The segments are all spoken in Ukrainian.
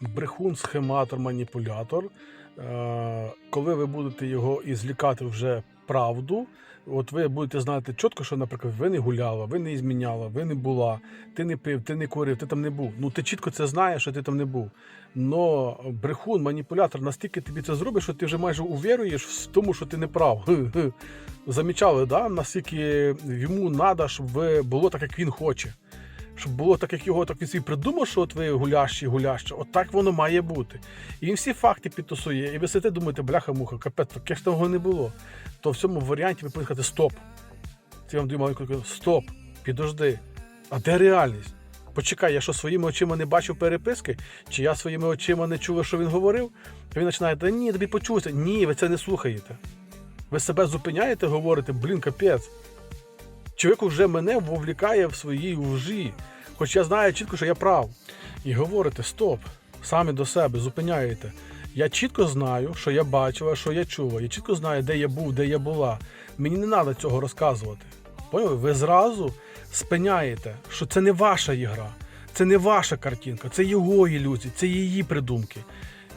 брехун, схематор, маніпулятор. Е, Коли ви будете його і злікати вже правду, от ви будете знати чітко, що, наприклад, ви не гуляла, ви не зміняла, ви не була, ти не пив, ти не курив, ти там не був. Ну ти чітко це знаєш, що ти там не був. Но брехун, маніпулятор настільки тобі це зробить, що ти вже майже увіруєш в тому, що ти не прав. Замічали, да? наскільки йому треба, щоб було так, як він хоче. Щоб було так, як його, так він собі придумав, що от ви гулящі, гулящі. От так воно має бути. І він всі факти підтасує. І ви сидите, думаєте, бляха-муха, капець, таке ж того не було. То в цьому варіанті ви повинні сказати стоп. Це я вам даю маленьку стоп, підожди. А де реальність? Почекай, я що своїми очима не бачив переписки, чи я своїми очима не чув, що він говорив? То він починає, та ні, тобі почулося. Ні, ви це не слухаєте. Ви себе зупиняєте, говорите, блін, капець. Чоловік вже мене вовлікає в своїй лжі, хоч я знаю чітко, що я прав. І говорите, стоп, самі до себе, зупиняєте. Я чітко знаю, що я бачила, що я чула. Я чітко знаю, де я був, де я була. Мені не треба цього розказувати. Поняли? Ви зразу спиняєте, що це не ваша ігра, це не ваша картинка, це його ілюзії, це її придумки.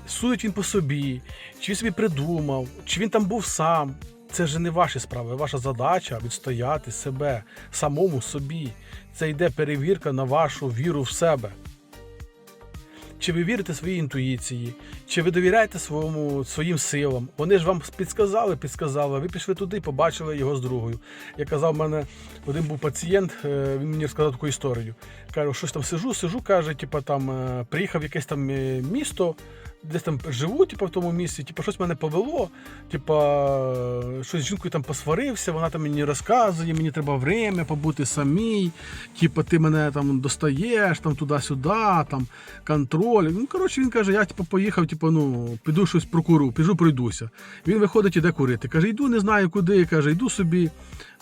Судить він по собі, чи він собі придумав, чи він там був сам. Це вже не ваші справи. Ваша задача відстояти себе самому собі. Це йде перевірка на вашу віру в себе. Чи ви вірите своїй інтуїції, чи ви довіряєте своєму, своїм силам? Вони ж вам підсказали, підсказали, ви пішли туди, побачили його з другою. Я казав, в мене один був пацієнт, е, він мені розказав таку історію. Каже, щось там сижу, сижу, каже, типу, там е, приїхав якесь там е, місто, десь там живу, типу, в тому місці, типу, щось мене повело, типу, щось з жінкою там посварився, вона там мені розказує, мені треба время побути самій, типу, ти мене там достаєш, там туди-сюди, там контроль. Ну, коротше, він каже, я типу, поїхав, типу, ну, піду щось прокуру, піду пройдуся. Він виходить, іде курити. Каже, йду, не знаю куди, каже, йду собі.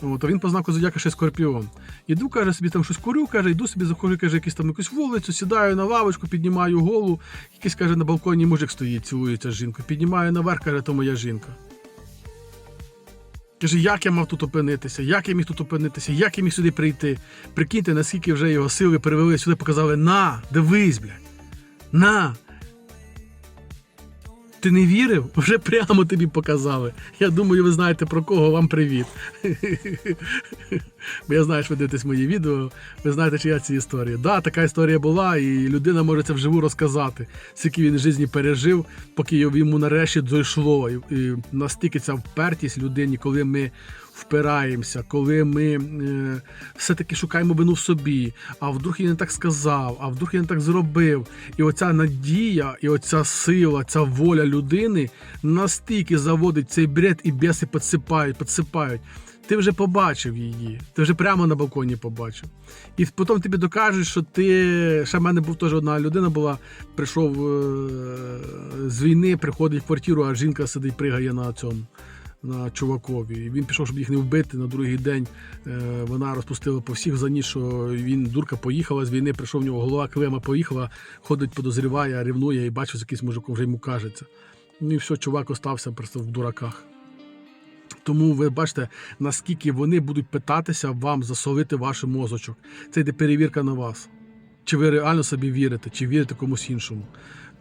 От, а він по знаку зодіака ще скорпіон. Іду, каже, собі там щось курю, каже, йду собі, заходжу, каже, якусь там якусь вулицю, сідаю на лавочку, піднімаю голову, якийсь, каже, на балконі мужик стоїть, цілується з жінкою. Піднімаю наверх, каже, то моя жінка. Каже, як я мав тут опинитися, як я міг тут опинитися, як я міг сюди прийти. Прикиньте, наскільки вже його сили перевели сюди, показали, на, дивись, блядь, на. Ти не вірив? Вже прямо тобі показали. Я думаю, ви знаєте про кого вам привіт. Бо я знаю, що ви дивитесь мої відео, ви знаєте, чия ці історії. Да, така історія була, і людина може це вживу розказати, скільки він в житті пережив, поки йому нарешті дійшло. І, настільки ця впертість людині, коли ми впираємося, коли ми е, все-таки шукаємо вину в собі, а вдруг я не так сказав, а вдруг я не так зробив. І оця надія, і оця сила, ця воля людини настільки заводить цей бред, і біси підсипають, підсипають. Ти вже побачив її, ти вже прямо на балконі побачив. І потім тобі докажуть, що ти. Ще в мене був теж одна людина була, прийшов е, з війни, приходить в квартиру, а жінка сидить, пригає на цьому. На чувакові. Він пішов, щоб їх не вбити. На другий день е, вона розпустила по всіх за ніч, що він дурка поїхала з війни, прийшов в нього голова клема поїхала, ходить, подозріває, рівнує і бачить, з якийсь мужиком вже йому кажеться. Ну і все, чувак остався просто в дураках. Тому ви бачите, наскільки вони будуть питатися вам засолити ваш мозочок. Це йде перевірка на вас. Чи ви реально собі вірите, чи вірите комусь іншому.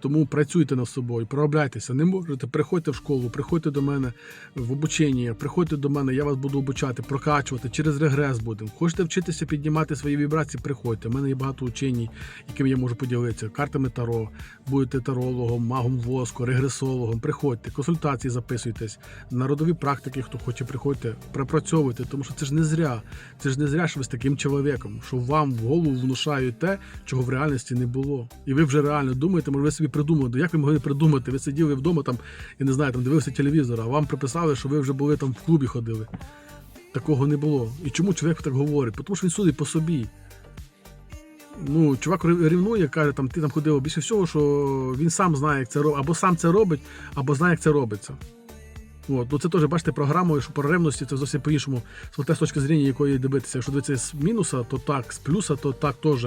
Тому працюйте над собою, проробляйтеся. Не можете, приходьте в школу, приходьте до мене в обучення, приходьте до мене, я вас буду обучати, прокачувати, через регрес будемо. Хочете вчитися піднімати свої вібрації, приходьте. У мене є багато учень, якими я можу поділитися. Картами Таро, будете тарологом, магом воску, регресологом. Приходьте, консультації записуйтесь, народові практики, хто хоче, приходьте, пропрацьовуйте, тому що це ж не зря. Це ж не зря, що ви з таким чоловіком, що вам в голову внушають те, чого в реальності не було. І ви вже реально думаєте, може ви собі придумали, як ви могли придумати? Ви сиділи вдома там, і не знаю, там дивилися телевізор, а вам приписали, що ви вже були там в клубі ходили. Такого не було. І чому чоловік так говорить? Тому що він судить по собі. Ну, чувак рівнує, каже, там ти там ходив більше всього, що він сам знає, як це робить, або сам це робить, або знає, як це робиться. От. Ну, це теж, бачите, програмою, що по ревності це зовсім по-іншому, з точки зрення, якої дивитися. Якщо дивитися з мінуса, то так, з плюса, то так теж.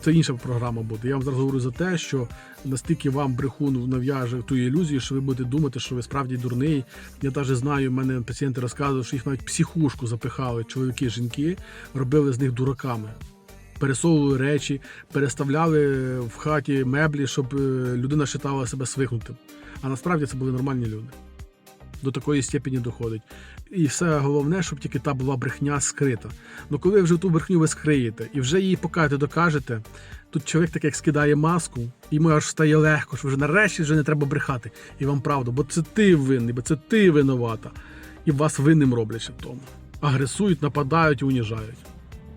Це інша програма буде. Я вам зараз говорю за те, що настільки вам брехун нав'яже ту ілюзію, що ви будете думати, що ви справді дурний. Я навіть знаю, в мене пацієнти розказують, що їх навіть психушку запихали чоловіки, жінки, робили з них дураками. пересовували речі, переставляли в хаті меблі, щоб е, людина вважала себе свихнутим. А насправді це були нормальні люди. До такої степені доходить. І все головне, щоб тільки та була брехня скрита. Ну коли вже ту брехню ви скриєте і вже її покажете, докажете, тут чоловік так як скидає маску, і йому аж стає легко, що вже нарешті вже не треба брехати. І вам правду, бо це ти винний, бо це ти винувата. І вас винним роблять в тому. Агресують, нападають і уніжають.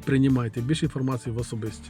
Приймайте більше інформації в особисті.